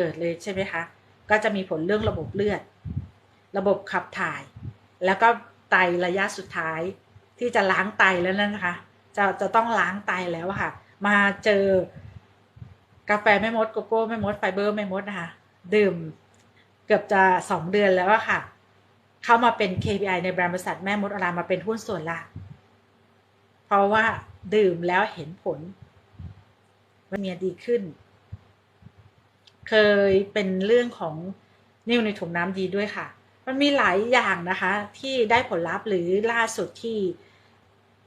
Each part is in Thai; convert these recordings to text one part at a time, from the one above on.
เกิดเลยใช่ไหมคะ ก็จะมีผลเรื่องระบบเลือด ระบบขับถ่าย แล้วก็ไตระยะสุดท้ายที่จะล้างไตแล้วนั่นนะคะ จะจะต้องล้างไตแล้วค่ะ มาเจอกาแฟแม่มดโกโก้แม่มดไฟเบอร์แม่มดนะคะดื่มเกือบจะสองเดือนแล้วอะค่ะ เข้ามาเป็น KPI ในแบรนด์บริษัทแม่มดอารามมาเป็นหุ้นส่วนละเพราะว่าดื่มแล้วเห็นผลมันเมียดีขึ้น เคยเป็นเรื่องของนิ่วในถุงน้ำดีด้วยค่ะ มันมีหลายอย่างนะคะ ที่ได้ผลลัพธ์หรือล่าสุดที่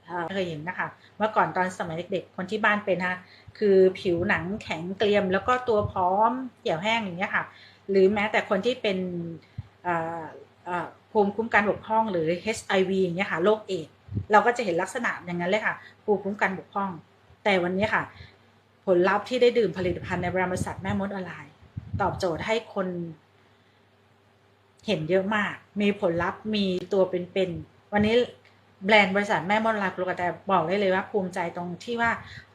เอ่เคยเห็นนะคะ เมื่อก่อนตอนสมัยเด็กๆ คนที่บ้านเป็นนะคือผิวหนังแข็งเกรียม แล้วก็ตัวพร้อมเหี่ยวแห้งอย่างเงี้ยค่ะ หรือแม้แต่คนที่เป็นภูมิคุ้มกันบกพร่องหรือ HIV อย่างเงี้ยค่ะโรคเอดส์เราก็จะเห็นลักษณะอย่างนั้นเลยค่ะ ภูมิคุ้มกันบกพร่อง แต่วันนี้ค่ะ ผลลัพธ์ที่ได้ดื่มผลิตภัณฑ์ในบริษัทแม่มดออนไลน์ ตอบโจทย์ให้คน เห็นเยอะมาก มีผลลัพธ์มีตัวเป็นๆวันนี้แบรนด์บริษัทแม่มดออนไลน์กรุกแต่บอกได้เลยว่าภูมิใจตรงที่ว่า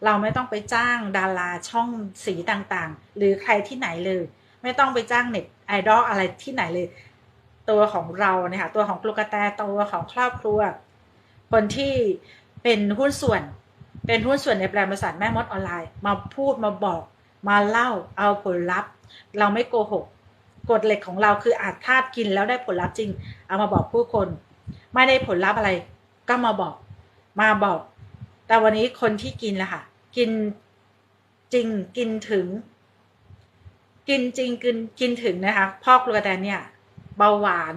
เราไม่ต้องไปจ้างดาราช่องสีต่างๆ หรือใครที่ไหนเลย ไม่ต้องไปจ้างเน็ตไอดอลอะไรที่ไหนเลย ตัวของเราเนี่ยค่ะตัวของกรุกแต่ตัวของครอบครัว คนที่เป็นหุ้นส่วน เป็นหุ้นส่วนในแบรนด์บริษัทแม่มดออนไลน์ มาพูดมาบอก มาเล่าเอาผลลัพธ์ เราไม่โกหกกฎเหล็กของเราคืออาจคาดกินแล้วได้ผลลัพธ์จริง เอามาบอกผู้คน ไม่ได้ผลลัพธ์อะไร ก็มาบอก มาบอก แต่วันนี้คนที่กินละค่ะ กินจริงกินถึง กินจริงกินกินถึงนะคะพ่อกลูกแตนเนี่ยเบาหวาน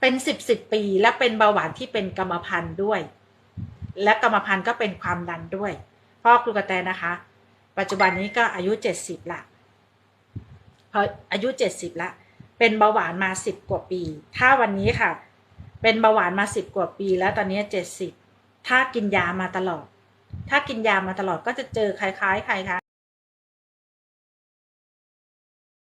เป็นสิบสิบปีและเป็นเบาหวานที่เป็นกรรมพันธุ์ด้วย และกรรมพันธุ์ก็เป็นความดันด้วยพ่อกลูกแตนะคะ ปัจจุบันนี้ก็อายุ 70 ละพออายุ 70 ละ เป็นเบาหวานมา 10 กว่าปี ถ้าวันนี้ค่ะ เป็นเบาหวานมา 10 กว่าปีแล้วตอนนี้ 70 ถ้ากินยามาตลอด ถ้ากินยามาตลอดก็จะเจอคล้ายๆใครคะ